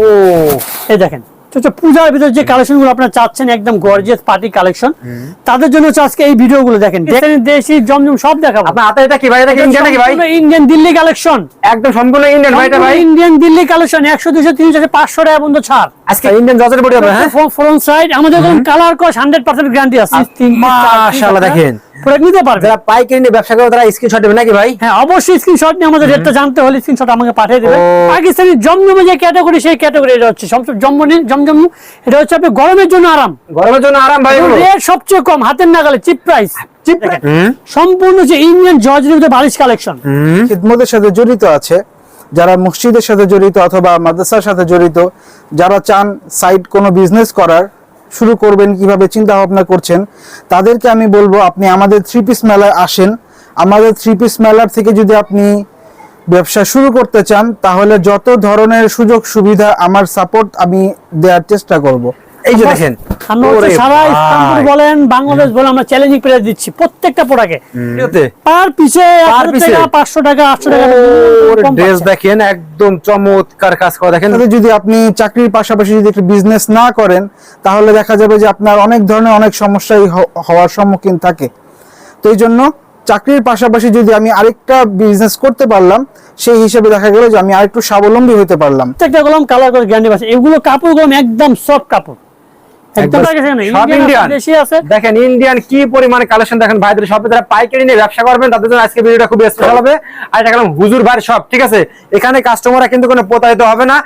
ও এই দেখেন পূজার ভিতরে যে কালেকশনগুলো আপনারা চাচ্ছেন একদম গর্জিয়াস পার্টি কালেকশন তাদের জন্য আজকে এই ভিডিও গুলো দেখেন দেশি জমজম সব দেখাবো। আপনার হাতে এটা কি ভাই? এটা ইন্ডিয়ান নাকি ভাই? ইন্ডিয়ান দিল্লি কালেকশন একদম সম্পূর্ণ ইন্ডিয়ান ভাই এটা ভাই। ইন্ডিয়ান দিল্লি কালেকশন একশো দুশো তিনশো পাঁচশো টাকা পর্যন্ত ছাড়। আজকে ইন্ডিয়ান জজের বডি হবে হ্যাঁ? ফ্রন্ট সাইড আমাদের কালার কস হান্ড্রেড পার্সেন্ট গ্যারান্টি আছে। মাশাআল্লাহ, দেখেন। প্রোডাক্ট নিতে পারবে। যারা পাইকারি নিয়ে ব্যবসা করে তারা স্ক্রিনশট দেবে নাকি ভাই? হ্যাঁ অবশ্যই স্ক্রিনশট নিয়ে আমাদের রেটটা জানতে হলে স্ক্রিনশট আমাকে পাঠিয়ে দেবেন পাকিস্তানি জমজমে যে ক্যাটাগরি সেই ক্যাটাগরি এটা হচ্ছে। সবচেয়ে জমজম জমজম এটা হচ্ছে আপনি গরমের জন্য আরাম। গরমের জন্য আরাম ভাই রেট সবচেয়ে কম হাতের নাগালে চিপ প্রাইস সম্পূর্ণ যে ইন্ডিয়ান জর্জের বালিশ কালেকশন খিদমতের সাথে জড়িত আছে যারা মসজিদের সাথে জড়িত অথবা মাদ্রাসার সাথে জড়িত যারা চান সাইড কোনো বিজনেস করার শুরু করবেন কীভাবে চিন্তা ভাবনা করছেন তাদেরকে আমি বলব আপনি আমাদের থ্রি পিস মেলায় আসেন। আমাদের থ্রি পিস মেলার থেকে যদি আপনি ব্যবসা শুরু করতে চান তাহলে যত ধরনের সুযোগ সুবিধা আমার সাপোর্ট আমি দেওয়ার চেষ্টা করব। এই যে দেখেন। সারা বলেন বাংলাদেশ বলেন আমরা চ্যালেঞ্জিং প্রাইস দিচ্ছি প্রত্যেকটা প্রোডাক্টে এতে পার পিছে Per একশো piece? টাকা পাঁচশো টাকা আটশো টাকা ড্রেস দেখেন একদম চমৎকার কাজ করা। দেখেন তাহলে যদি আপনি চাকরির পাশাপাশি যদি একটু বিজনেস না করেন তাহলে দেখা যাবে যে আপনার অনেক ধরনের অনেক সমস্যাই হওয়ার সম্মুখীন থাকে। তো এই জন্য চাকরির পাশাপাশি যদি আমি আরেকটা বিজনেস করতে পারলাম সেই হিসেবে দেখা গেল যে আমি আরেকটু স্বাবলম্বী হতে পারলাম। প্রত্যেকটা গলাম কালার করে গ্যারান্টি পাচ্ছে। এগুলো কাপড় গরম একদম সফট কাপড়। দেখেন ইন্ডিয়ান কি পরিমাণে কালেকশন দেখেন ভাইদের শপে যারা পাইকারি নিয়ে ব্যবসা করবেন তাদের জন্য আজকে ভিডিওটা খুব স্পেশাল হবে। আর এটা গেলাম হুজুর ভাই সব ঠিক আছে? এখানে কাস্টমাররা কিন্তু কোনো প্রতারিত হবে না।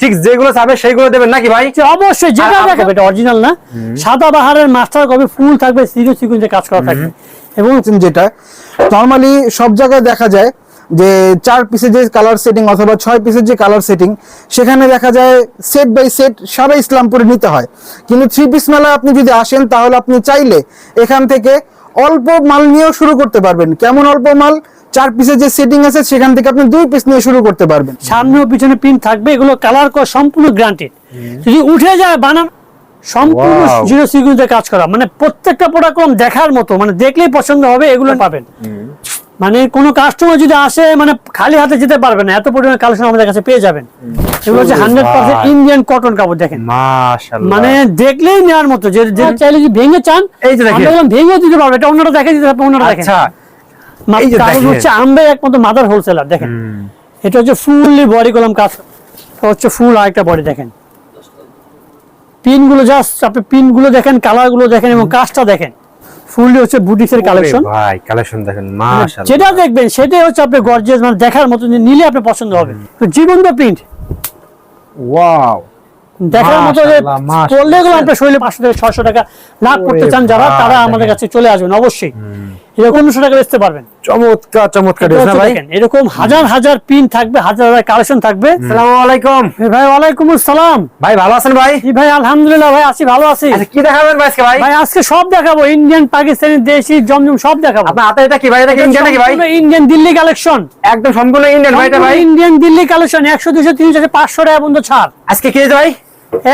ঠিক যেগুলো চাবে সেইগুলো দেবেন নাকি ভাই? অবশ্যই যেটা দেখাবে এটা অরিজিনাল না সাদা বাহারের মাস্টার কবে ফুল থাকবে সিরিয়াস সিকুয়েন্সে কাজ করা থাকবে। এবং যেটা নর্মালি সব জায়গায় দেখা যায় যে চার পিসের যে কালার সেটিং অথবা ছয় পিসের যে কালার সেটিং সেখানে দেখা যায় সেট বাই সেট সারা ইসলামপুরে নিতে হয়। কিন্তু থ্রি পিস মেলা আপনি যদি আসেন তাহলে আপনি চাইলে এখান থেকে অল্প মাল নিয়েও শুরু করতে পারবেন। কেমন অল্প মাল? চার পিসের যে সেটিং আছে সেখান থেকে আপনি দুই পিস নিয়ে শুরু করতে পারবেন। সামনে ও পিছনে প্রিন্ট থাকবে এগুলো কালার কর সম্পূর্ণ গ্রান্টেড যদি উঠে যায় বানান সম্পূর্ণ জিরো সিকুয়েন্সে কাজ করা। মানে প্রত্যেকটা প্রোডাক্ট দেখার মতো মানে দেখলেই পছন্দ হবে এগুলো পাবেন। মানে কোনো কাস্টমার যদি আসে মানে খালি হাতে যেতে পারবে না এত পরিমাণ কালেকশন আমাদের কাছে পেয়ে যাবেন। এগুলো হচ্ছে হান্ড্রেড পার্সেন্ট ইন্ডিয়ান কটন কাপড় দেখেন। মানে দেখলেই নেওয়ার মতো যে যে চাইলে যদি ভেঙে চান এই যে দেখেন। ভেঙেও দিতে পারবে এটা অন্যটা দেখে দিতে পারবে অন্যটা দেখেন। আচ্ছা। কারণ হচ্ছে আমরা একমাত্র মাদার হোলসেলার দেখেন। এটা হচ্ছে ফুললি বডি কলম কাজ হচ্ছে ফুল আরেকটা বডি দেখেন। পিনগুলো জাস্ট আপনি পিনগুলো দেখেন কালারগুলো দেখেন এবং কাজটা দেখেন। ফুললি হচ্ছে বুটিক্সের কালেকশন ভাই কালেকশন দেখেন মাশাআল্লাহ। যেটা দেখবেন সেটাই হচ্ছে আপনি গর্জিয়াস মানে দেখার মতো নিলে আপনি পছন্দ হবে। তো জীবন্ত প্রিন্ট ওয়াও দেখার মতো যে। পড়লে গেলে আপনার শরীরে পাঁচশো থেকে ছয়শো টাকা লাভ করতে চান যারা তারা আমাদের কাছে চলে আসবেন অবশ্যই। এরকম উনিশশো টাকা বেচতে পারবেন। চমৎকার চমৎকার এটা ড্রেস না হচ্ছে ভাই এরকম হাজার হাজার পিন থাকবে হাজার হাজার কালেকশন থাকবে। আসসালামু আলাইকুম। ভাই ওয়ালাইকুম আসসালাম। ভাই ভালো আছেন ভাই? ভাই আলহামদুলিল্লাহ ভাই আছি ভালো আছি। আচ্ছা কি দেখাবেন আজকে ভাই? ভাই আজকে সব দেখাবো ইন্ডিয়ান পাকিস্তানি দেশি জমজম সব দেখাবো। আপনার হাতে এটা কি ভাই? এটা ইন্ডিয়ান নাকি ভাই? ইন্ডিয়ান দিল্লি কালেকশন একদম সম্পূর্ণ ইন্ডিয়ান ভাই এটা ভাই? ইন্ডিয়ান দিল্লি কালেকশন একশো দুশো তিনশো চারশো পাঁচশো টাকা পর্যন্ত ছাড়। আজকে কি ভাই?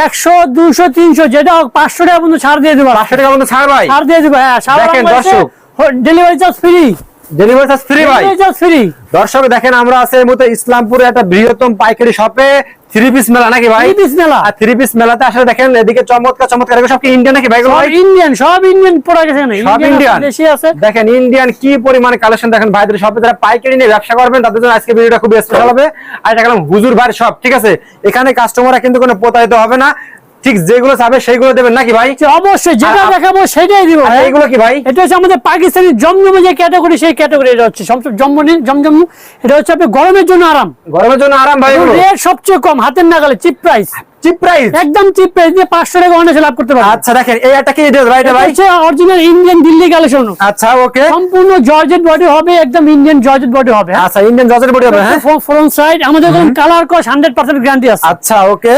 একশো দুশো তিনশো যেটা হোক পাঁচশো টাকা পর্যন্ত ছাড় দিয়ে দেবো। পাঁচশো টাকা মতো ছাড় ভাই। ছাড় দিয়ে দেবো হ্যাঁ দর্শক। Delivery charge free delivery charge free ভাই। ডেলিভারি চার্জ ফ্রি দর্শক দেখেন আমরা আছে এই মুহূর্তে ইসলামপুরে একটা বৃহত্তম পাইকারি শপে। থ্রি পিস মেলা নাকি ভাই? পিস মেলা। আর থ্রি পিস মেলাতে আসলে দেখেন এদিকে চমৎকার চমৎকার সব কি ইন্ডিয়ান নাকি ভাই সব ইন্ডিয়ান সব ইন্ডিয়ান প্রোডাক্ট এখানে। সব ইন্ডিয়ান দেশি আছে। দেখেন ইন্ডিয়ান কি পরিমাণে কালেকশন দেখেন ভাইদের শপে যারা পাইকারি নিয়ে ব্যবসা করবেন তাদের জন্য আজকে ভিডিওটা খুব স্পেশাল হবে। আর এটা গেলাম হুজুর ভাইয়ের শপ ঠিক আছে? এখানে কাস্টমাররা কিন্তু কোনো প্রতারিত হবে না। ঠিক যেগুলো চাবে সেইগুলো দেবেন নাকি ভাই? অবশ্যই যেটা দেখাবো সেটাই দিব। এইগুলো কি ভাই? এটা হচ্ছে আমাদের পাকিস্তানি জমজমে যে ক্যাটাগরি সেই ক্যাটাগরি এটা হচ্ছে। সবচেয়ে জমজম জমজম এটা হচ্ছে আপনি গরমের জন্য আরাম। গরমের জন্য আরাম ভাই রেট সবচেয়ে কম হাতের নাগালে চিপ প্রাইস চিপ প্রাইস একদম চিপ প্রাইস দিয়ে টাকা অনেক লাভ করতে পারবেন। আচ্ছা দেখেন এই একটা কি ড্রেস ভাই? এটা অরিজিনাল ইন্ডিয়ান দিল্লি কালেকশন আচ্ছা ওকে সম্পূর্ণ জর্জেট বডি হবে একদম ইন্ডিয়ান জর্জেট বডি হবে। আচ্ছা ইন্ডিয়ান জজের বডি হবে হ্যাঁ? ফ্রন্ট সাইড আমাদের কালার কস হান্ড্রেড পার্সেন্ট গ্যারান্টি আছে। আচ্ছা ওকে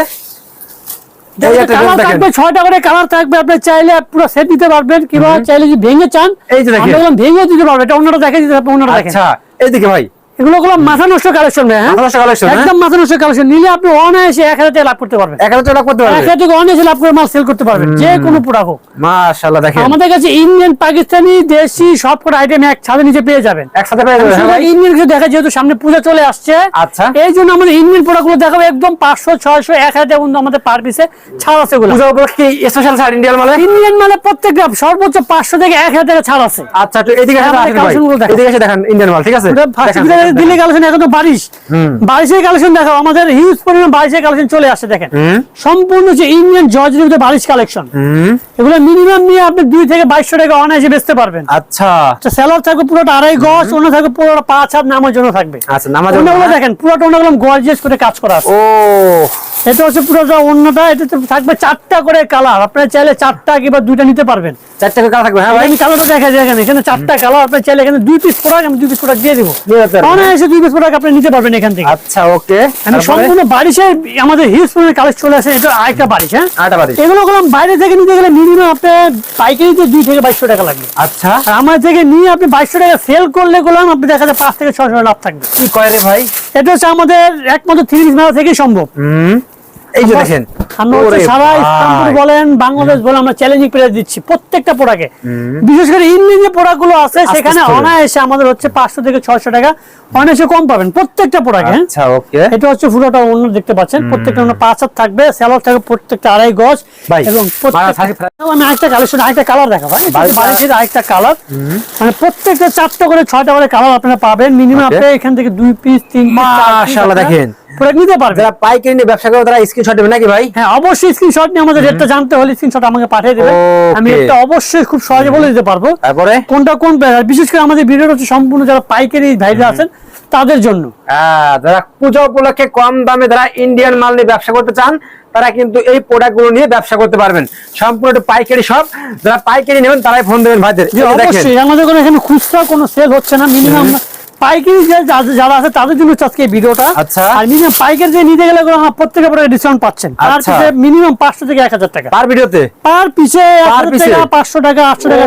কালার থাকবে ছয়টা করে কালার থাকবে আপনি চাইলে পুরো সেট দিতে পারবেন। কিংবা চাইলে যদি ভেঙে চান? এই যে দেখেন। আমরা দিতে পারবে এটা অন্যটা দেখে দিতে পারবে অন্যটা দেখেন। আচ্ছা এইদিকে ভাই এগুলো গুলো মাথা নষ্ট কালেকশন হ্যাঁ? মাথা নষ্ট collection, হ্যাঁ? একদম মাথা নষ্ট কালেকশন নিলে আপনি অনায়াসে এক হাজার টাকা লাভ করতে পারবেন। এক হাজার টাকা করতে এক পারবে টাকা অনায়াসে লাভ করে মাল সেল করতে পারবেন যে কোনো প্রোডাক্ট হোক। মাশাআল্লাহ দেখেন। আমাদের কাছে ইন্ডিয়ান পাকিস্তানি দেশি সব কটা আইটেম এক নিচে পেয়ে যাবেন। একসাথে পেয়ে যাবে হ্যাঁ ইন্ডিয়ান কিছু দেখা যেহেতু সামনে পূজা চলে আসছে। আচ্ছা। এই জন্য আমাদের ইন্ডিয়ান প্রোডাক্টগুলো দেখাবো একদম পাঁচশো ছয়শো এক হাজার টাকা পর্যন্ত আমাদের পার পিসে ছাড় আছে গুলো পূজা উপলক্ষে স্পেশাল ছাড় ইন্ডিয়ান মালে? ইন্ডিয়ান মানে প্রত্যেকটা সর্বোচ্চ পাঁচশো থেকে এক হাজার টাকা ছাড় আছে। আচ্ছা তো এদিকে আসেন ভাই। দেখেন ইন্ডিয়ান মাল ঠিক আছে? দিল্লি কালেকশন এখন তো বারিশ বারিশের কালেকশন দেখো আমাদের হিউজ পরিমাণ বারিশের কালেকশন চলে আসে দেখেন। সম্পূর্ণ যে ইন্ডিয়ান জর্জের মধ্যে বারিশ কালেকশন। এগুলো মিনিমাম নিয়ে আপনি দুই থেকে বাইশশো টাকা অনায়াসে বেচতে পারবেন। আচ্ছা। স্যালার থাকবে পুরোটা আড়াই গজ অন্য থাকবে পুরোটা পাঁচ হাত নামার জন্য থাকবে। আচ্ছা নামাজ জন্য দেখেন পুরোটা অন্যগুলো গর্জিয়াস করে কাজ করা আছে। ও। এটা হচ্ছে পুরোটা অন্যটা এটাতে থাকবে চারটা করে কালার আপনারা চাইলে চারটা কিংবা দুইটা নিতে পারবেন। চারটে করে কালা থাকবে। হ্যাঁ আমি কালারটা দেখা যায় এখানে এখানে চারটা কালার চাইলে এখানে দুই পিস প্রোডাক্ট আমি দুই পিস প্রোডাক্ট দিয়ে দেবো। অনায়াসে দুই পিস প্রোডাক্ট আপনি নিতে পারবেন এখান থেকে। আচ্ছা ওকে আমি সম্পূর্ণ বারিশের আমাদের হিউজ পরিমাণে চলে আসে এটা আরেকটা বারিশ হ্যাঁ? আটা বাড়ি এগুলো করলাম বাইরে থেকে নিতে গেলে মিনিমাম আপনার পাইকারিতে দুই থেকে বাইশশো টাকা লাগবে। আচ্ছা। আর আমার থেকে নিয়ে আপনি বাইশশো টাকা সেল করলে করলাম আপনি দেখা যায় পাঁচ থেকে ছশো লাভ থাকবে। কি কয় রে ভাই? এটা হচ্ছে আমাদের একমাত্র তিরিশ মেলা থেকে সম্ভব। হুম। এই যে দেখেন আমরা হচ্ছে সারা ভাই। বলেন বাংলাদেশ বলেন আমরা চ্যালেঞ্জিং প্রাইস দিচ্ছি প্রত্যেকটা প্রোডাক্টে বিশেষ করে ইন্ডিয়ান যে আছে সেখানে অনায়াসে আমাদের হচ্ছে পাঁচশো থেকে ছয়শো টাকা অনায়াসে কম পাবেন প্রত্যেকটা প্রোডাক্টে আচ্ছা ওকে এটা হচ্ছে পুরোটা অন্য দেখতে পাচ্ছেন প্রত্যেকটা পাঁচ হাত থাকবে স্যালার থাকবে প্রত্যেকটা আড়াই গজ এবং প্রত্যেকটা- আমি আরেকটা কালেকশন আরেকটা কালার দেখাবো হ্যাঁ? বাড়িতে আরেকটা কালার মানে প্রত্যেকটা চারটা করে ছয়টা করে কালার আপনারা পাবেন। মিনিমাম আপনি এখান থেকে দুই পিস তিন মাশাআল্লাহ, দেখেন। প্রোডাক্ট নিতে পারবেন যারা পাইকারি নিয়ে ব্যবসা করে তারা স্ক্রিনশট দেবে নাকি ভাই? হ্যাঁ অবশ্যই স্ক্রিনশট নিয়ে আমাদের রেটটা জানতে হলে স্ক্রিনশট আমাকে পাঠিয়ে দেবেন আমি এটা অবশ্যই খুব সহজে বলে দিতে পারব। তারপরে? কোনটা কোন বিশেষ করে আমাদের ভিডিওটা হচ্ছে সম্পূর্ণ যারা পাইকারি ভাইরা আছেন তাদের জন্য। যারা পূজা উপলক্ষে কম দামে যারা ইন্ডিয়ান মাল নিয়ে ব্যবসা করতে চান তারা কিন্তু এই প্রোডাক্টগুলো নিয়ে ব্যবসা করতে পারবেন। সম্পূর্ণ একটা পাইকারি সব যারা পাইকারি নেবেন তারাই ফোন দেবেন ভাইদের। অবশ্যই। আমাদের কোনো এখানে খুচরা কোনো সেল হচ্ছে না। মিনিমাম পাইকারি যারা আছে তাদের জন্য আজকে ভিডিওটা। আচ্ছা। আর মিনিমাম পাইকারি যে নিতে গেলে ডিসকাউন্ট পাচ্ছেন। তার আচ্ছা। পিছে মিনিমাম পাঁচশো থেকে এক হাজার টাকা। পার ভিডিওতে? পার পিছে? টাকা টাকা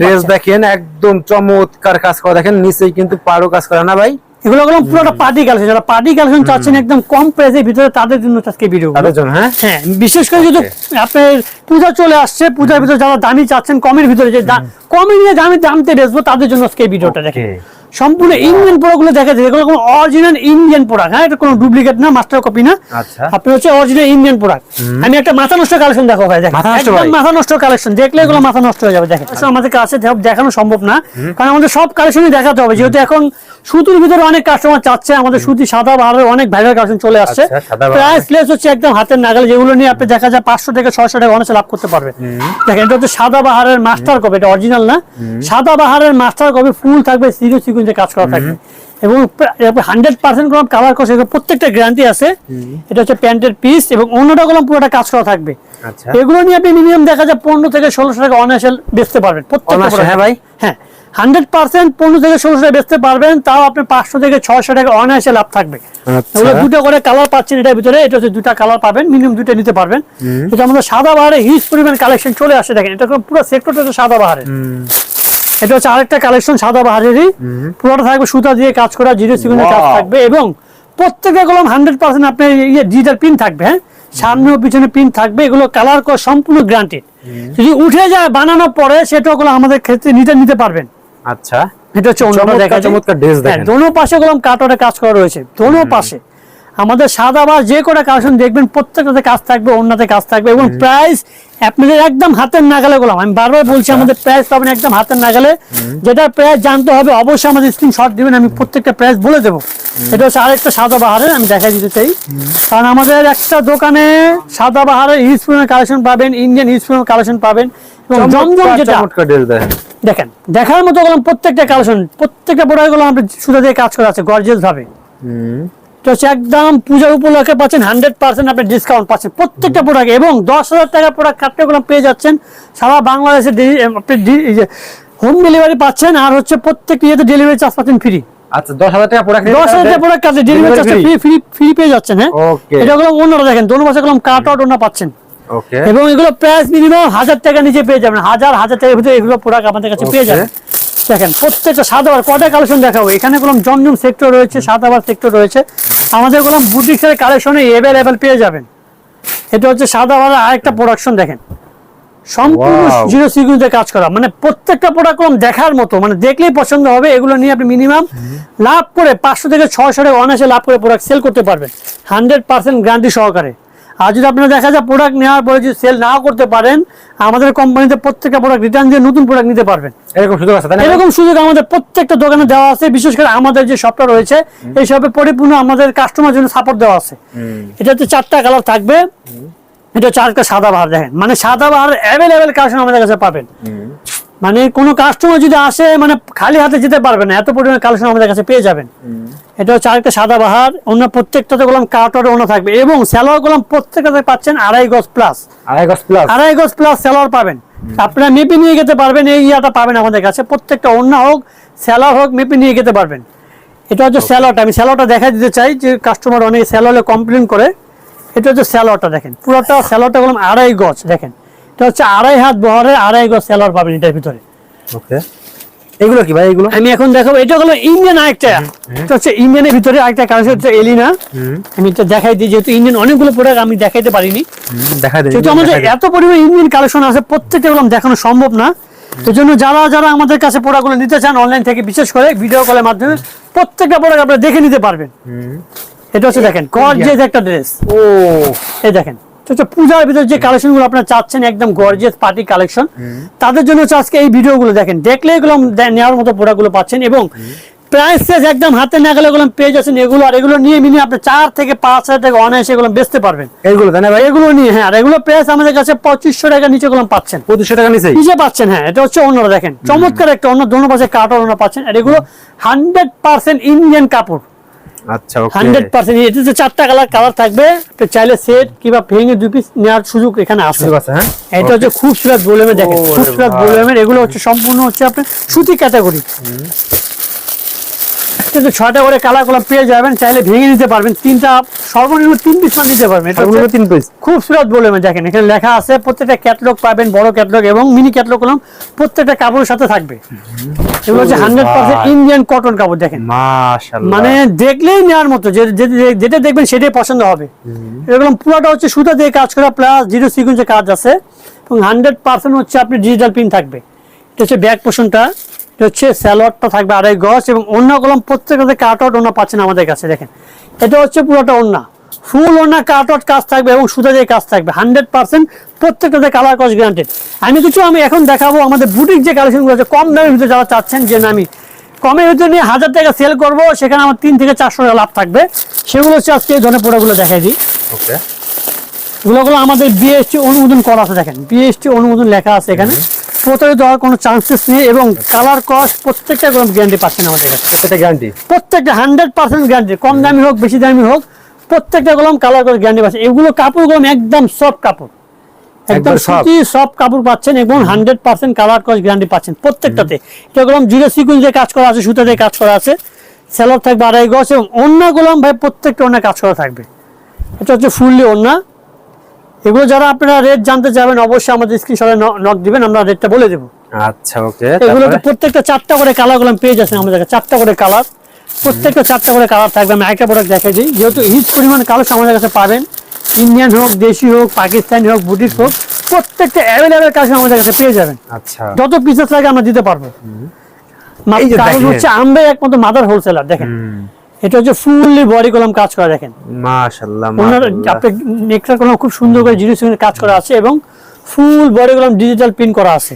ড্রেস দেখেন একদম চমৎকার কাজ করা। দেখেন নিচেই কিন্তু পারো কাজ করা না ভাই? এগুলো হলো পুরোটা পার্টি কালেকশন যারা পার্টি কালেকশন চাচ্ছেন একদম কম প্রাইসের ভিতরে তাদের জন্য আজকে ভিডিও তাদের জন্য হ্যাঁ? হ্যাঁ বিশেষ করে যদি আপনার পূজা চলে আসছে পূজার ভিতরে যারা দামি চাচ্ছেন কমের ভিতরে যে দা- কমে নিয়ে দামি দামতে বেচবো তাদের জন্য আজকে ভিডিওটা দেখেন. সম্পূর্ণ ইন্ডিয়ান প্রোডাক্টগুলো দেখা যায় এগুলো কোনো অরিজিনাল ইন্ডিয়ান প্রোডাক্ট হ্যাঁ? এটা কোনো ডুপ্লিকেট না মাস্টার কপি না। আচ্ছা। আপনি হচ্ছে অরিজিনাল ইন্ডিয়ান প্রোডাক্ট আমি একটা মাথা নষ্ট কালেকশন দেখো ভাই দেখেন। মাথা নষ্ট একদম মাথা নষ্ট কালেকশন দেখলে এগুলো মাথা নষ্ট হয়ে যাবে দেখেন। আসলে আমাদের কাছে দেখানো সম্ভব না কারণ আমাদের সব কালেকশনই দেখাতে হবে। যেহেতু এখন সুতির ভিতরে অনেক কাস্টমার চাচ্ছে আমাদের সুতি সাদা বাহারের অনেক ভাইরাল কালেকশন চলে আসছে। আচ্ছা, সাদা বাহার। প্রাইস প্লেস হচ্ছে একদম হাতের নাগালে যেগুলো নিয়ে আপনি দেখা যায় পাঁচশো থেকে ছয়শো টাকা অনেক লাভ করতে পারবেন। দেখেন এটা হচ্ছে সাদা বাহারের মাস্টার কপি এটা অরিজিনাল না। সাদা বাহারের মাস্টার কপি ফুল থাকবে সিরিও সিকুয়েন্সে কাজ করা থাকবে। এবং হান্ড্রেড পার্সেন্ট কোনো কালার করছে প্রত্যেকটা গ্যারান্টি আছে। এটা হচ্ছে প্যান্টের পিস এবং অন্যটা গুলো পুরোটা কাজ করা থাকবে। আচ্ছা। এগুলো নিয়ে আপনি মিনিমাম দেখা যায় পনেরো থেকে ষোলোশো টাকা অনায়াসে বেচতে পারবেন প্রত্যেকটা হ্যাঁ ভাই? হ্যাঁ। হান্ড্রেড পার্সেন্ট পনেরো থেকে ষোলোশো টাকা বেচতে পারবেন তাও আপনি পাঁচশো থেকে ছয়শো টাকা অনায়াসে লাভ থাকবে। আচ্ছা। দুটো করে কালার পাচ্ছেন এটার ভিতরে এটা হচ্ছে দুটা কালার পাবেন মিনিমাম দুটো নিতে পারবেন। এটা আমাদের সাদা বাহারে হিউজ পরিমাণ কালেকশন চলে আসে দেখেন এটা পুরো সেক্টরটা হচ্ছে সাদা বাহারে। এটা হচ্ছে আরেকটা কালেকশন সাদা বাহারেরই। পুরোটা থাকবে সুতা দিয়ে কাজ করা জিরো সিগুনের কাজ থাকবে এবং প্রত্যেকটা কলম হান্ড্রেড পার্সেন্ট আপনার ইয়ে ডিজিটাল পিন থাকবে হ্যাঁ? সামনে ও পিছনে পিন থাকবে এগুলো কালার সম্পূর্ণ গ্রান্টেড যদি উঠে যায় বানানোর পরে সেটা আমাদের ক্ষেত্রে নিতে নিতে পারবেন। আচ্ছা। এটা হচ্ছে অন্যটা দেখা চমৎকার dress হ্যাঁ, দেখেন। দোনো পাশে কাটরে কাজ করা রয়েছে। দোনো পাশে। আমাদের সাদা বা যে কটা কালেকশন দেখবেন প্রত্যেকটাতে কাজ থাকবে অন্যতে কাজ থাকবে এবং প্রাইস আপনাদের একদম হাতের নাগালে গোলাম। আমি বারবার বলছি আচ্ছা। আমাদের প্রাইস পাবেন একদম হাতের নাগালে। যেটা প্রাইস জানতে হবে অবশ্যই আমাদের স্ক্রিনশট দিবেন আমি প্রত্যেকটা প্রাইস বলে দেবো। এটা হচ্ছে আরেকটা সাদা বাহারের আমি দেখাই দিতে চাই। কারণ আমাদের একটা দোকানে সাদা বাহারের হিউজ কালেকশন পাবেন ইন্ডিয়ান হিউজ কালেকশন পাবেন। জমজম যেটা। দেখেন। দেখার মতো গেলাম প্রত্যেকটা কালেকশন প্রত্যেকটা প্রোডাক্টগুলো আমরা সুতা দিয়ে কাজ করা আছে গর্জিয়াস ভাবে। তো একদম পূজার উপলক্ষে পাচ্ছেন হান্ড্রেড পার্সেন্ট আপনি ডিসকাউন্ট পাচ্ছেন প্রত্যেকটা প্রোডাক্ট এবং দশ হাজার টাকা প্রোডাক্ট কাটতে গুলো পেয়ে যাচ্ছেন সারা বাংলাদেশে আপনি হোম ডেলিভারি পাচ্ছেন আর হচ্ছে প্রত্যেক ইয়েতে ডেলিভারি চার্জ পাচ্ছেন ফ্রি আচ্ছা দশ হাজার টাকা প্রোডাক্ট দশ হাজার টাকা প্রোডাক্ট কাটছে delivery charge free free free পেয়ে যাচ্ছেন হ্যাঁ? এটা গুলো অন্যরা দেখেন দোনো পাশে গেলাম কাট আউট পাচ্ছেন। এবং এগুলো প্রাইস মিনিমাম হাজার টাকা নিচে পেয়ে যাবেন। হাজার হাজার টাকার ভিতরে এগুলো প্রোডাক্ট আমাদের কাছে পেয়ে. যাবেন। দেখেন প্রত্যেকটা সাদাবার কটা কালেকশন দেখাবো? এখানে কোনো জমজম সেক্টর রয়েছে সাদাবার সেক্টর রয়েছে। আমাদের কোনো বুটিক্সের কালেকশনে অ্যাভেলেবেল পেয়ে যাবেন। এটা হচ্ছে সাদাবার আরেকটা প্রোডাকশন দেখেন। সম্পূর্ণ. জিরো সিকিউরিটিতে কাজ করা। মানে প্রত্যেকটা প্রোডাক্ট দেখার মতো মানে দেখলেই পছন্দ হবে। এগুলো নিয়ে আপনি মিনিমাম লাভ করে পাঁচশো থেকে ছয়শো টাকা অনায়াসে লাভ করে প্রোডাক্ট সেল করতে পারবেন। হান্ড্রেড পার্সেন্ট গ্যারান্টি সহকারে। আর যদি আপনারা দেখা যায় প্রোডাক্ট নেওয়ার পরে যদি সেল নাও করতে পারেন আমাদের কোম্পানিতে প্রত্যেকটা প্রোডাক্ট রিটার্ন দিয়ে নতুন প্রোডাক্ট নিতে পারবেন। এরকম সুযোগ আছে এরকম সুযোগ আমাদের প্রত্যেকটা দোকানে দেওয়া আছে বিশেষ করে আমাদের যে শপটা রয়েছে এই শপে পরিপূর্ণ আমাদের কাস্টমার জন্য সাপোর্ট দেওয়া আছে। এটা হচ্ছে চারটা কালার থাকবে। এটা আরেকটা সাদা বাহার দেখেন। মানে সাদা বাহার অ্যাভেলেবেল কালেকশন আমাদের কাছে পাবেন। মানে কোনো কাস্টমার যদি আসে মানে খালি হাতে যেতে পারবে না এত পরিমাণ কালেকশন আমাদের কাছে পেয়ে যাবেন। এটা হচ্ছে আরেকটা সাদা বাহার অন্য প্রত্যেকটাতে গোলাম কাউটার অন্য থাকবে। এবং স্যালোয়ার গোলাম প্রত্যেকটাতে পাচ্ছেন আড়াই গজ প্লাস আড়াই গজ প্লাস আড়াই গজ প্লাস স্যালোয়ার পাবেন। আপনারা মেপে নিয়ে যেতে পারবেন এই ইয়াটা পাবেন আমাদের কাছে। প্রত্যেকটা অন্য হোক স্যালোয়ার হোক মেপে নিয়ে যেতে পারবেন। এটা হচ্ছে স্যালোয়ারটা আমি স্যালোয়ারটা দেখা দিতে চাই যে কাস্টমার অনেক স্যালোয়ারে কমপ্লেন করে। এটা হচ্ছে স্যালোয়ারটা দেখেন। পুরোটা স্যালোয়ারটা বললাম আড়াই গজ দেখেন। এটা হচ্ছে আড়াই হাত বহরে আড়াই গজ স্যালোয়ার পাবেন এটার ভিতরে। ওকে। এগুলো কি ভাই এগুলো? আমি এখন দেখাবো এটা হলো ইন্ডিয়ান আরেকটা। এটা হচ্ছে ইন্ডিয়ানের ভিতরে আরেকটা কালেকশন হচ্ছে এলিনা আমি এটা দেখাই দিই যেহেতু ইন্ডিয়ান অনেকগুলো প্রোডাক্ট আমি দেখাইতে পারিনি। হুম, দেখা যেহেতু আমাদের এত পরিমাণ ইন্ডিয়ান কালেকশন আছে প্রত্যেকটা গুলো দেখানো সম্ভব না। এই জন্য যারা যারা আমাদের কাছে প্রোডাক্টগুলো নিতে চান অনলাইন থেকে বিশেষ করে ভিডিও কলের মাধ্যমে প্রত্যেকটা প্রোডাক্ট আপনারা দেখে নিতে পারবেন। এটা হচ্ছে দেখেন গর্জিয়াস একটা ড্রেস ও। এই দেখেন। পূজার ভিতরে যে কালেকশনগুলো আপনারা চাচ্ছেন একদম গর্জিয়াস পার্টি কালেকশন তাদের জন্য হচ্ছে আজকে এই ভিডিও গুলো দেখেন। দেখলে এগুলো নেওয়ার মতো প্রোডাক্টগুলো পাচ্ছেন এবং প্রাইস রেঞ্জ একদম হাতে না গেলে এগুলো পেয়ে যাচ্ছেন এগুলো আর এগুলো নিয়ে মিনিমাম আপনি চার থেকে পাঁচ হাজার টাকা অনায়াসে এগুলো বেচতে পারবেন। এইগুলো তাই ভাই? এগুলো নিয়ে হ্যাঁ আর এগুলো প্রাইস আমাদের কাছে পঁচিশশো টাকা নিচে গুলো পাচ্ছেন। পঁচিশশো টাকা নিচে নিজে পাচ্ছেন হ্যাঁ এটা হচ্ছে অন্যরা দেখেন। চমৎকার একটা অন্য দোনো পাশে কাটার অন্য পাচ্ছেন আর এগুলো হান্ড্রেড পার্সেন্ট ইন্ডিয়ান কাপড়। আচ্ছা ওকে হান্ড্রেড পার্সেন্ট এটাতে চারটা কালার কালার থাকবে আপনি চাইলে সেট কিংবা ভেঙে দুই পিস নেওয়ার সুযোগ এখানে আছে। হ্যাঁ? এটা হচ্ছে বোলেমে দেখেন। বোলেমের এগুলো হচ্ছে সম্পূর্ণ হচ্ছে আপনার সুতি ক্যাটাগরি কিন্তু ছয়টা করে পেয়ে যাবেন চাইলে ভেঙে নিতে পারবেন। তিনটা সর্বনিম্ন তিন পিস নিতে পারবেন। তিন পিস খুবসুরত বলেমে দেখেন এখানে লেখা আছে প্রত্যেকটা ক্যাটলগ পাবেন বড় ক্যাটলগ এবং মিনি ক্যাটলগগুলো প্রত্যেকটা কাপড়ের সাথে থাকবে। এগুলো হচ্ছে হান্ড্রেড পার্সেন্ট ইন্ডিয়ান কটন কাপড় দেখেন। মানে দেখলেই নেওয়ার মতো যে- যে- যে- যেটা দেখবেন সেটাই পছন্দ হবে। এরকম পুরোটা হচ্ছে সুতা দিয়ে কাজ করা প্লাস জিরো সিকুয়েন্সের কাজ আছে। এবং হান্ড্রেড পার্সেন্ট হচ্ছে আপনি ডিজিটাল প্রিন্ট থাকবে। এটা হচ্ছে ব্যাক পোষণটা এটা হচ্ছে স্যালোয়ারটা থাকবে আড়াই গজ এবং অন্য কলম প্রত্যেকটাতে কাট আউট ওনা পাচ্ছেন আমাদের কাছে দেখেন। এটা হচ্ছে পুরোটা ওনা ফুল ওনা কাট আউট কাজ থাকবে এবং সুতা দিয়ে কাজ থাকবে। হান্ড্রেড পার্সেন্ট প্রত্যেকটাতে কালার কস গ্রান্টেড আমি কিছু আমি এখন দেখাবো আমাদের বুটিক যে কালেকশনগুলো আছে কম দামের ভিতরে যারা চাচ্ছেন যে আমি কমের ভিতরে নিয়ে হাজার টাকা সেল করব সেখানে আমার তিন থেকে চারশো টাকা লাভ থাকবে। সেগুলো হচ্ছে আজকে এই ধরনের প্রোডাক্টগুলো দেখাই দিই। ওকে এগুলোগুলো আমাদের বিএসটি অনুমোদন করা আছে দেখেন। বিএসটি অনুমোদন লেখা আছে এখানে। প্রতারিত হওয়ার কোনো চান্সেস নেই এবং কালার কস্ট প্রত্যেকটা গ্যারান্টি পাচ্ছেন আমাদের কাছে। সেটা গ্যারান্টি প্রত্যেকটা হান্ড্রেড পার্সেন্ট গ্যারান্টি কম দামি হোক বেশি দামি হোক প্রত্যেকটা গলম কালার করে গ্যারান্টি পাচ্ছেন। এগুলো কাপড় গলম একদম সফট কাপড়। একদম। সুতি সফট কাপড় পাচ্ছেন এবং হান্ড্রেড পার্সেন্ট কালার কস গ্যারান্টি পাচ্ছেন প্রত্যেকটাতে। এটা জিরো সিকুয়েন্স দিয়ে কাজ করা আছে সুতা দিয়ে কাজ করা আছে। স্যালোর থাকবে আড়াই গজ এবং অন্য গলম ভাই প্রত্যেকটা অন্য কাজ করা থাকবে। এটা হচ্ছে ফুললি ওন্না এগুলো যারা আপনারা রেট জানতে চাবেন অবশ্যই আমাদের স্ক্রিনশটে নক দিবেন আমরা রেটটা বলে দেবো। আচ্ছা ওকে এগুলো প্রত্যেকটা চারটা করে কালারগুলো পেয়ে যাচ্ছেন আমাদের চারটা করে কালার প্রত্যেকটা চারটা করে কালার থাকবে আমি একটা প্রোডাক্ট দেখাই দিই। যেহেতু হিউজ পরিমাণ কালার আমাদের কাছে পাবেন ইন্ডিয়ান হোক দেশি হোক পাকিস্তানি হোক বুটিক হোক প্রত্যেকটা অ্যাভেলেবেল কাজ আমাদের কাছে পেয়ে যাবেন। আচ্ছা। যত পিসেস লাগে আমরা দিতে পারব। কারণ হচ্ছে আমরা একমাত্র মাদার হোলসেলার দেখেন। এটা হচ্ছে ফুললি বডি কলম কাজ করা দেখেন। মাশাআল্লাহ ওনার মাশাআল্লাহ। আপনার নেকটার কলম খুব সুন্দর করে জিনিস কাজ করা আছে এবং ফুল বডি কলম ডিজিটাল প্রিন্ট করা আছে।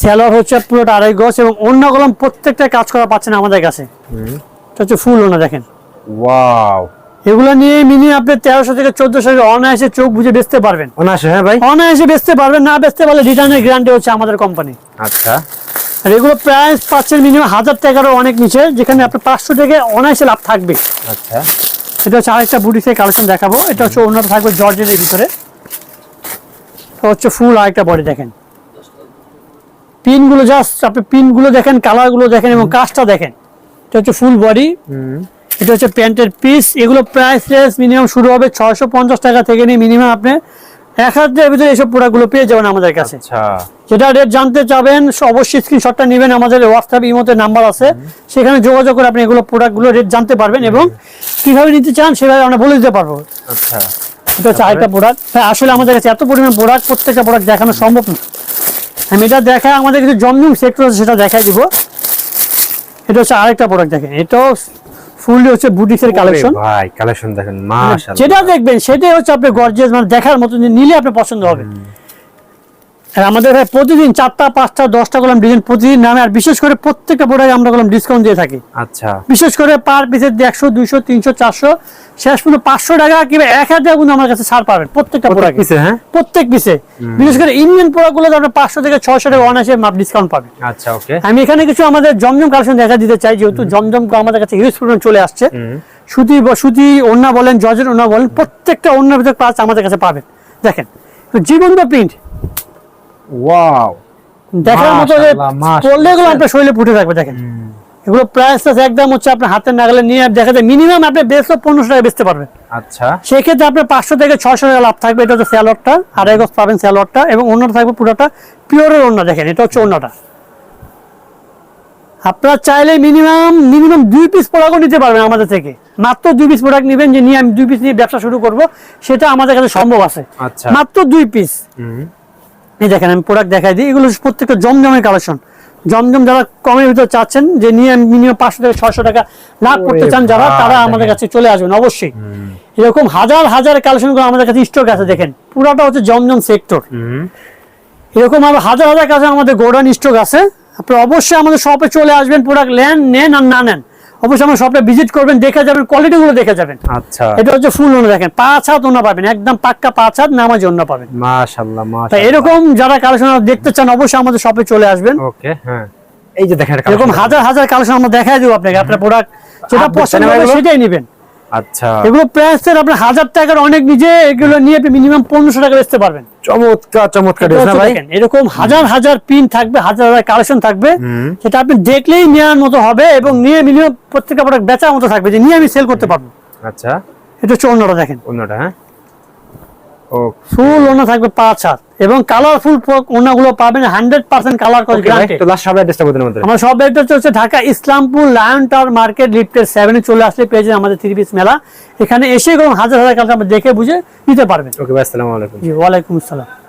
স্যালোয়ার হচ্ছে পুরোটা আড়াই গজ এবং অন্য কলম প্রত্যেকটা কাজ করা পাচ্ছেন আমাদের কাছে। এটা হচ্ছে ফুল ওনা দেখেন। ওয়াও। এগুলো নিয়ে মিনি আপনি তেরোশো থেকে চোদ্দশো অনায়াসে চোখ বুঝে বেচতে পারবেন। অনায়াসে হ্যাঁ ভাই? অনায়াসে বেচতে পারবেন না বেচতে পারলে রিটার্নের গ্যারান্টি হচ্ছে আমাদের কোম্পানি আচ্ছা। আর এগুলো প্রাইস পাচ্ছেন মিনিমাম হাজার টাকারও অনেক নিচে যেখানে আপনার পাঁচশো থেকে অনায়াসে লাভ থাকবে। আচ্ছা। এটা হচ্ছে আরেকটা বুটিক্সের কালেকশন দেখাবো। এটা হচ্ছে অন্যটা থাকবে জর্জেটের ভিতরে। হচ্ছে ফুল আরেকটা বডি দেখেন। পিনগুলো জাস্ট আপনি পিনগুলো দেখেন কালারগুলো দেখেন এবং কাজটা দেখেন। এটা হচ্ছে ফুল বডি এটা হচ্ছে প্যান্টের পিস এগুলো প্রাইস রেস মিনিমাম শুরু হবে ছয়শো পঞ্চাশ টাকা থেকে নিয়ে মিনিমাম আপনি এক হাজারের ভিতরে এইসব প্রোডাক্টগুলো পেয়ে যাবেন আমাদের কাছে। আচ্ছা। যেটা রেট জানতে চাবেন অবশ্যই স্ক্রিনশটটা নেবেন। আমাদের হোয়াটসঅ্যাপ ইমোতে নাম্বার আছে। সেখানে যোগাযোগ করে আপনি এগুলো প্রোডাক্টগুলো রেট জানতে পারবেন এবং কীভাবে নিতে চান সেভাবে আমরা বলে দিতে পারব। আচ্ছা। এটা হচ্ছে আরেকটা প্রোডাক্ট হ্যাঁ আসলে আমাদের কাছে এত পরিমাণ প্রোডাক্ট প্রত্যেকটা প্রোডাক্ট দেখানো সম্ভব না। আমি এটা দেখা আমাদের কিছু জমজম সেক্টর আছে সেটা দেখাই দিব। এটা হচ্ছে আরেকটা প্রোডাক্ট দেখেন। এটাও ফুললি হচ্ছে বুটিক্সের কালেকশন ভাই কালেকশন দেখেন মাশাআল্লাহ। যেটা দেখবেন সেটাই হচ্ছে আপনি গর্জিয়াস মানে দেখার মতো নিলে আপনি পছন্দ হবে। আর আমাদের ভাই প্রতিদিন চারটা পাঁচটা দশটা কলম ডিজাইন প্রতিদিন নামে আর বিশেষ করে প্রত্যেকটা প্রোডাক্ট আমরা কলম ডিসকাউন্ট দিয়ে থাকি। আচ্ছা। বিশেষ করে পার পিসের একশো দুইশো তিনশো চারশো শেষ পর্যন্ত পাঁচশো টাকা কিংবা এক হাজার টাকা কিন্তু আমার কাছে ছাড় পাবেন প্রত্যেকটা প্রোডাক্ট পিছে হ্যাঁ? প্রত্যেক পিসে বিশেষ করে ইন্ডিয়ান প্রোডাক্টগুলো আপনার পাঁচশো থেকে ছয়শো টাকা অনায়াসে মাপ ডিসকাউন্ট পাবেন আচ্ছা ওকে আমি এখানে কিছু আমাদের জমজম কালেকশন দেখা দিতে চাই যেহেতু জমজম আমাদের কাছে হিউজ পরিমাণ চলে আসছে। সুতি ব- সুতি ওন্না বলেন জজের ওন্না বলেন প্রত্যেকটা ওন্নার ভিতরে পাঁচ আমাদের কাছে পাবেন। দেখেন জীবন্ত প্রিন্ট ওয়াও দেখার মতো যে। পড়লে এগুলো আপনার শরীরে ফুটে থাকবে দেখেন। এগুলো প্রাইস একদম হচ্ছে আপনার হাতের নাগালে নিয়ে দেখা যায় মিনিমাম আপনি দেড়শো পনেরোশো টাকা বেচতে পারবেন। আচ্ছা। সেক্ষেত্রে আপনার পাঁচশো থেকে ছয়শো টাকা লাভ থাকবে এটা হচ্ছে স্যালোয়ারটা আড়াই গজ পাবেন স্যালোয়ারটা এবং অন্যটা থাকবে পুরোটা পিওরের অন্য দেখেন এটা হচ্ছে অন্যটা। আপনারা চাইলে মিনিমাম মিনিমাম দুই পিস প্রোডাক্টও নিতে পারবেন আমাদের থেকে। মাত্র দুই পিস প্রোডাক্ট নেবেন যে নিয়ে আমি দুই পিস নিয়ে ব্যবসা শুরু করব সেটা আমাদের কাছে সম্ভব আছে। আচ্ছা। মাত্র দুই পিস এই দেখেন আমি প্রোডাক্ট দেখাই দিই। এগুলো প্রত্যেকটা জমজমের কালেকশন জমজম যারা কমের ভিতরে চাচ্ছেন যে নিয়ে মিনিমাম পাঁচশো থেকে ছয়শো টাকা লাভ করতে চান যারা তারা আমাদের কাছে চলে আসবেন অবশ্যই। এরকম হাজার হাজার কালেকশনগুলো আমাদের কাছে স্টক আছে দেখেন। পুরাটা হচ্ছে জমজম সেক্টর এরকম আবার হাজার হাজার কাছে আমাদের গোডাউন স্টক আছে। আপনি অবশ্যই আমাদের শপে চলে আসবেন প্রোডাক্ট নেন নেন আর না নেন। অবশ্যই আমার শপটা ভিজিট করবেন দেখে যাবেন কোয়ালিটি গুলো দেখে যাবেন। আচ্ছা। এটা হচ্ছে ফুল ওনা দেখেন পাঁচ হাত ওনা পাবেন একদম পাক্কা পাঁচ হাত নামাজ ওনা পাবেন। মাশাআল্লাহ মাশাআল্লাহ। এরকম যারা কালেকশন দেখতে চান অবশ্যই আমাদের শপে চলে আসবেন। ওকে হ্যাঁ। এই যে দেখেন এরকম হাজার হাজার কালেকশন আমরা দেখাই দেবো আপনাকে আপনার প্রোডাক্ট যেটা পছন্দ হবে? সেটাই নেবেন। আচ্ছা। এগুলো প্রাইসের আপনি হাজার টাকার অনেক নিজে এগুলো নিয়ে আপনি মিনিমাম পনেরোশো টাকা বেচতে পারবেন। চমৎকার চমৎকার ভাই। এরকম হাজার হাজার পিন থাকবে হাজার হাজার কালেকশন থাকবে। সেটা আপনি দেখলেই নেওয়ার মতো হবে এবং নিয়ে মিনিমাম প্রত্যেকটা প্রোডাক্ট বেচার মতো থাকবে যে নিয়ে আমি সেল করতে পারব। আচ্ছা। এটা হচ্ছে অন্যটা দেখেন। অন্যটা হ্যাঁ। ফুল ওনা থাকবে পাঁচ হাত। এবং কালারফুল ওনাগুলো পাবেন হান্ড্রেড পার্সেন্ট কালার করে আমার সব অ্যাড্রেস হচ্ছে Dhaka Islampur lion tower market লিফটের সেভেনে চলে আসলে পেয়ে আমাদের থ্রি পিস মেলা। এখানে এসে হাজার হাজার কালার দেখে বুঝে নিতে পারবেন। ওকে আসসালামু আলাইকুম। ওয়ালাইকুম আসসালাম।